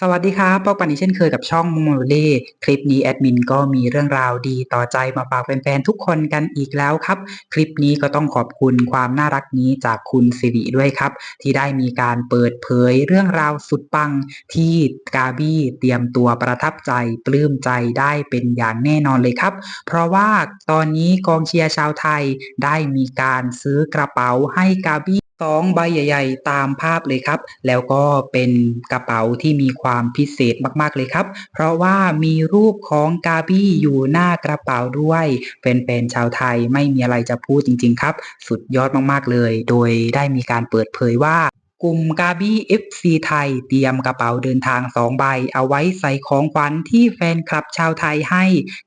สวัสดีครับพบกันอีกเช่นเคยกับช่องโมเล่คลิปนี้แอดมินก็มีเรื่องราวดีต่อใจมาฝากแฟนๆทุกคนกันอีกแล้วครับ คลิปนี้ก็ต้องขอบคุณความน่ารักนี้จากคุณสิริด้วยครับ ที่ได้มีการเปิดเผยเรื่องราวสุดปังที่กาบี้เตรียมตัวประทับใจปลื้มใจได้เป็นอย่างแน่นอนเลยครับ เพราะว่าตอนนี้กองเชียร์ชาวไทยได้มีการซื้อกระเป๋าให้กาบี้ สองใบใหญ่ ๆ ตามภาพเลยครับ แล้วก็เป็นกระเป๋าที่มีความพิเศษมากๆเลยครับ เพราะว่ามีรูปของกาบี้อยู่หน้ากระเป๋าด้วยแฟนๆชาวไทยไม่มีอะไรจะพูดจริง ๆ ครับ สุดยอดมากๆเลย โดยได้มีการเปิดเผยว่ากลุ่มกาบี้ FC ไทย เตรียมกระเป๋าเดินทาง 2 ใบ เอาไว้ใส่ของขวัญที่แฟนคลับชาวไทยให้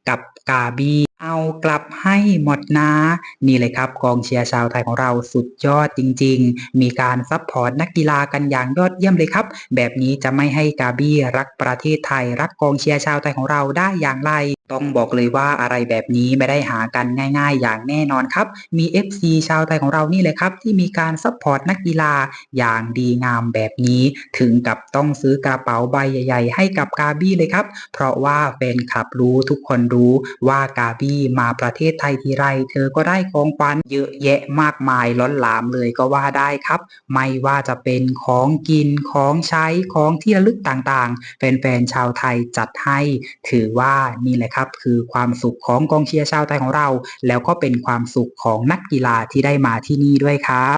กับกาบี้ เอากลับให้หมดนะ นี่เลยครับกองเชียร์ชาวไทยของเราสุดยอดจริง ๆ มีการซัพพอร์ตนักกีฬากันอย่างยอดเยี่ยมเลยครับ แบบนี้จะไม่ให้กาบี้รักประเทศไทยรักกองเชียร์ชาวไทยของเราได้อย่างไร ต้องบอกเลยว่าอะไรแบบนี้ไม่ได้หากันง่าย ๆ อย่างแน่นอนครับ มี FC ชาวไทยของเรานี่เลยครับ ที่มีการซัพพอร์ตนักกีฬาอย่างดีงามแบบนี้ ถึงกับต้องซื้อกระเป๋าใบใหญ่ ๆ ให้กับกาบี้เลยครับ เพราะว่าแฟนคลับรู้ทุกคนรู้ว่ากาบี้มาประเทศไทยทีไร เธอก็ได้ของขวัญเยอะแยะมากมายล้นหลามเลยก็ว่าได้ครับ ไม่ว่าจะเป็นของกินของใช้ของที่ระลึกต่างๆแฟนๆชาวไทยจัดให้ถือว่านี่แหละครับ คือความสุขของกองเชียร์ชาวไทยของเรา แล้วก็เป็นความสุขของนักกีฬาที่ได้มาที่นี่ด้วยครับ